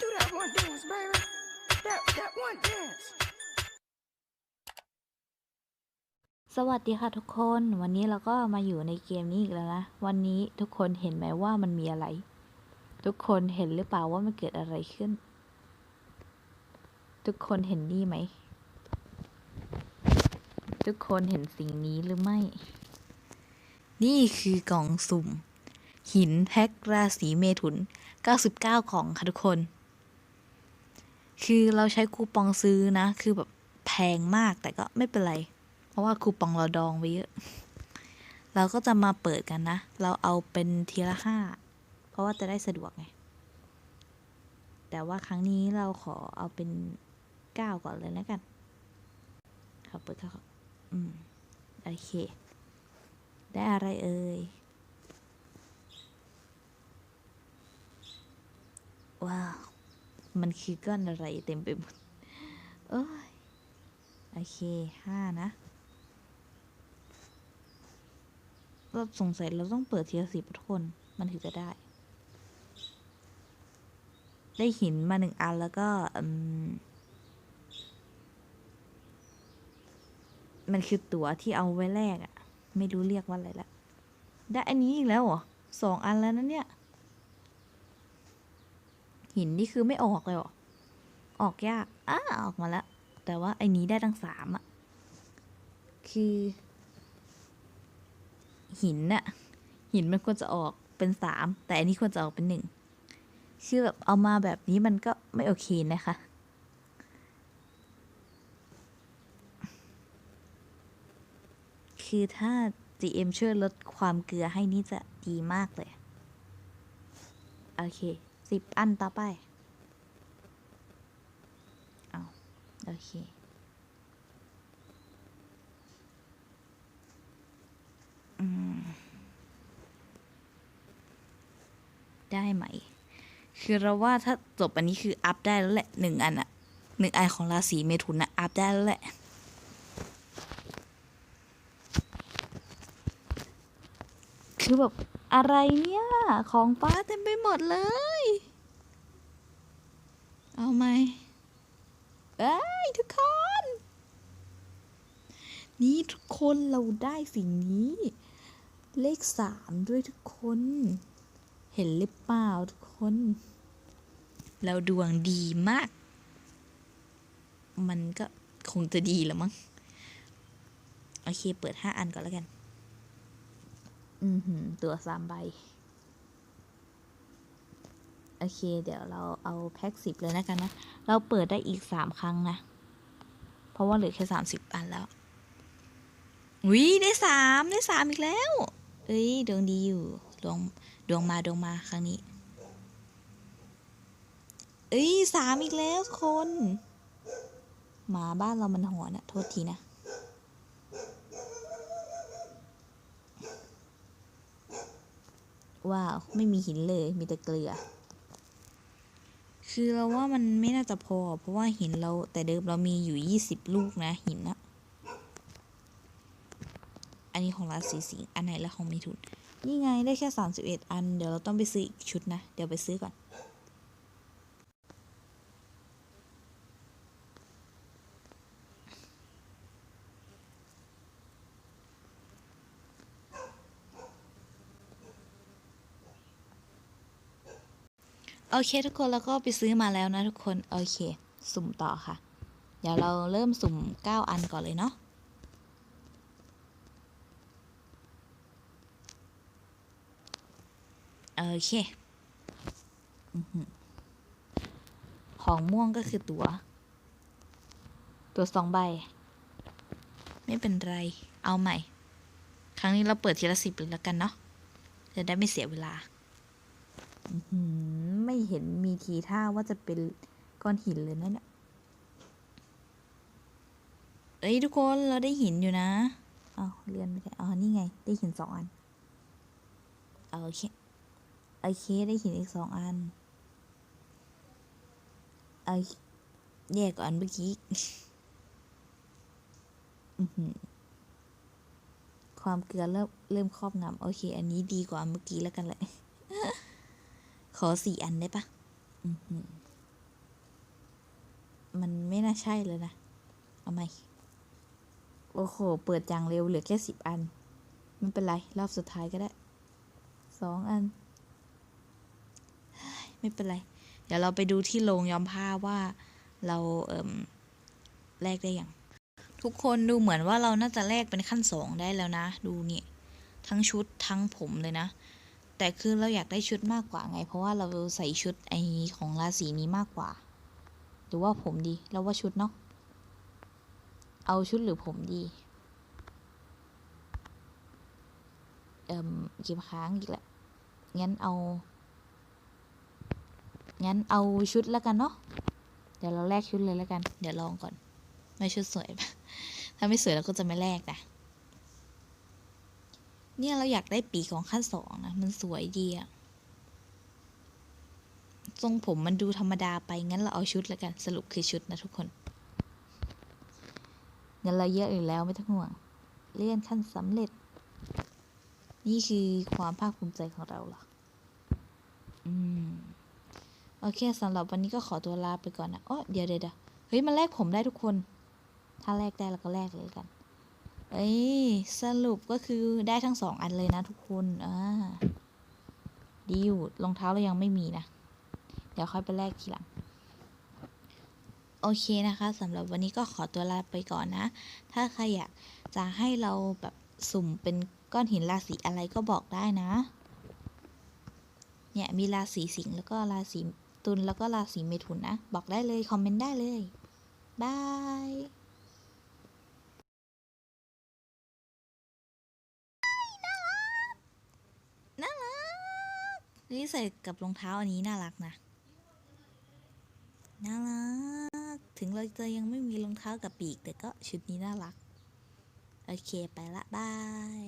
Do that one dance, baby. That that one dance. สวัสดีค่ะทุกคน วันนี้เราก็มาอยู่ในเกมนี้อีกแล้วนะ วันนี้ทุกคนเห็นไหมว่ามันมีอะไร ทุกคนเห็นหรือเปล่าว่ามันเกิดอะไรขึ้น ทุกคนเห็นนี่ไหม ทุกคนเห็นสิ่งนี้หรือไม่ นี่คือกล่องสุ่ม หินแพ็กราศีเมถุน 99กล่องค่ะทุกคน คือเราใช้คูปองซื้อนะ คือแบบแพงมากแต่ก็ไม่เป็นไร เพราะว่าคูปองเราดองไว้เยอะ เราก็จะมาเปิดกันนะ เราเอาเป็นทีละห้า เพราะว่าจะได้สะดวกไง แต่ว่าครั้งนี้เราขอเอาเป็นเก้าก่อนเลยแล้วกันขอเปิดเก้าก่อนอืม โอเค ได้อะไรเอ่ย ว้าว มันคือก้อนอะไรเต็มไปหมดโอ้ยโอเคห้านะเราสงสัยเราต้องเปิดเทีละสิบทุกคน มันถึงจะได้ ได้หินมาหนึ่งอันแล้วก็อืมมันคือตั๋วที่เอาไว้แลกอะไม่รู้เรียกว่าอะไรละ ได้อันนี้อีกแล้วเหรอสองอันแล้วนะเนี่ย หินนี่คือไม่ออกเลยหรอ ออกยากอ้าออกมาแล้ว แต่ว่าไอ้นี้ได้ตั้งสามอะคือ หินน่ะ หินมันควรจะออกเป็นสาม แต่อันนี้ควรจะออกเป็นหนึ่งคือแบบเอามาแบบนี้มันก็ไม่โอเคนะคะ คือถ้า GM ช่วยลดความเกลือให้นี่จะดีมากเลย โอเค สิบอันต่อไปเอาโอเค ได้ไหม คือเราว่าถ้าจบอันนี้คืออัพได้แล้วแหละหนึ่งอันอะหนึ่งอันของราศีเมถุนอะอัพได้แล้วแหละคือแบบอะไรเนี่ย ของฟ้าเต็มไปหมดเลย เอาไหมเอ้ยทุกคน นี่ทุกคนเราได้สิ่งนี้ เลขสามด้วยทุกคน เห็นหรือเปล่าทุกคน เราดวงดีมาก มันก็คงจะดีแล้วมั้ง โอเค เปิดห้าอันก่อนแล้วกัน อือหือ ตัวสามใบ อเค เดี๋ยวเราเอาแพ็กสิบเลยนะกันนะ เราเปิดได้อีกสามครั้งนะ เพราะว่าเหลือแค่สามสิบอันแล้ววิได้สามได้สามอีกแล้ว เอ้ยดวงดีอยู่ ดวงดวงมาดวงมาครั้งนี้ เอ้ยสามอีกแล้วทุกคนหมาบ้านเรามันหอนอะโทษทีนะว้าว ไม่มีหินเลย มีแต่เกลือ คือเราว่ามันไม่น่าจะพอ เพราะว่าหินเราแต่เดิมเรามีอยู่ยี่สิบลูกนะหินนะอันนี้ของราศีสิงห์อันไหนแล้วของมีทุน นี่ไงได้แค่สามสิบเอ็ดอัน เดี๋ยวเราต้องไปซื้ออีกชุดนะ เดี๋ยวไปซื้อก่อน โอเคทุกคนแล้วก็ไปซื้อมาแล้วนะทุกคน โอเค สุ่มต่อค่ะ เดี๋ยวเราเริ่มสุ่ม 9 อันก่อนเลยเนาะโอเคอของม่วงก็คือตัว ตัวสองใบ ไม่เป็นไร เอาใหม่ ครั้งนี้เราเปิดทีละสิบเลยแล้วกันเนาะ จะได้ไม่เสียเวลา อือ ไม่เห็นมีทีท่าว่าจะเป็นก้อนหินเลยนะเนี่ยเอ้ยทุกคนเราได้หินอยู่นะอ้าวเลื่อนไม่ได้อ๋อนี่ไง ได้หินสองอันเอาโอเคโอเคได้หินอีกสองอันเอาแยกกว่าอันเมื่อกี้อื้อหือความเกลือเริ่มเริ่มครอบงำโอเค อันนี้ดีกว่าอันเมื่อกี้แล้วกันแหละ ขอสี่อันได้ปะมันไม่น่าใช่เลยนะ เอาไหมโอ้โห เปิดจังเร็วเหลือแค่สิบอัน ไม่เป็นไร รอบสุดท้ายก็ได้ สองอัน ไม่เป็นไร เดี๋ยวเราไปดูที่โรงย้อมผ้าว่าเราเอ่มแลกได้ยังทุกคนดูเหมือนว่าเราน่าจะแลกเป็นขั้นสองได้แล้วนะ ดูเนี่ย ทั้งชุดทั้งผมเลยนะ แต่คือเราอยากได้ชุดมากกว่าไง เพราะว่าเราใส่ชุดไอของราศีนี้มากกว่า หรือว่าผมดีเราว่าชุดเนาะเอาชุดหรือผมดี เอ่มก็บค้างอีกแหละงั้นเอา งั้นเอาชุดแล้วกันเนาะ เดี๋ยวเราแลกชุดเลยแล้วกัน เดี๋ยวลองก่อน ไม่ชุดสวยถ้าไม่สวยเราก็จะไม่แลกนะ เนี่ยเราอยากได้ปีกของขั้นสองนะ มันสวยดีอะทรงผมมันดูธรรมดาไป งั้นเราเอาชุดแล้วกัน สรุปคือชุดนะทุกคนเงินเราเยอะอยู่แล้วไม่ต้องห่วง เลื่อนขั้นสำเร็จ นี่คือความภาคภูมิใจของเราหรอ อืม โอเคสำหรับวันนี้ก็ขอตัวลาไปก่อนนะอ๋อเดี๋ยวเดี๋ยวเฮ้ย มันแลกผมได้ทุกคน ถ้าแลกได้เราก็แลกเลยกัน เอ้ยสรุปก็คือได้ทั้งสองอันเลยนะทุกคนอ่าดีอยู่รองเท้าเรายังไม่มีนะ เดี๋ยวค่อยไปแลกทีหลัง โอเคนะคะสำหรับวันนี้ก็ขอตัวลาไปก่อนนะ ถ้าใครอยากจะให้เราแบบสุ่มเป็นก้อนหินราศีอะไรก็บอกได้นะ เนี่ยมีราศีสิงห์แล้วก็ราศีตุลแล้วก็ราศีเมถุนนะ บอกได้เลย คอมเมนต์ได้เลยบายน่ารั กนี่ใส่กับรองเท้าอันนี้น่ารักนะ น่ารัก ถึงเราจะยังไม่มีรองเท้ากับปีก แต่ก็ชุดนี้น่ารัก โอเคไปละบาย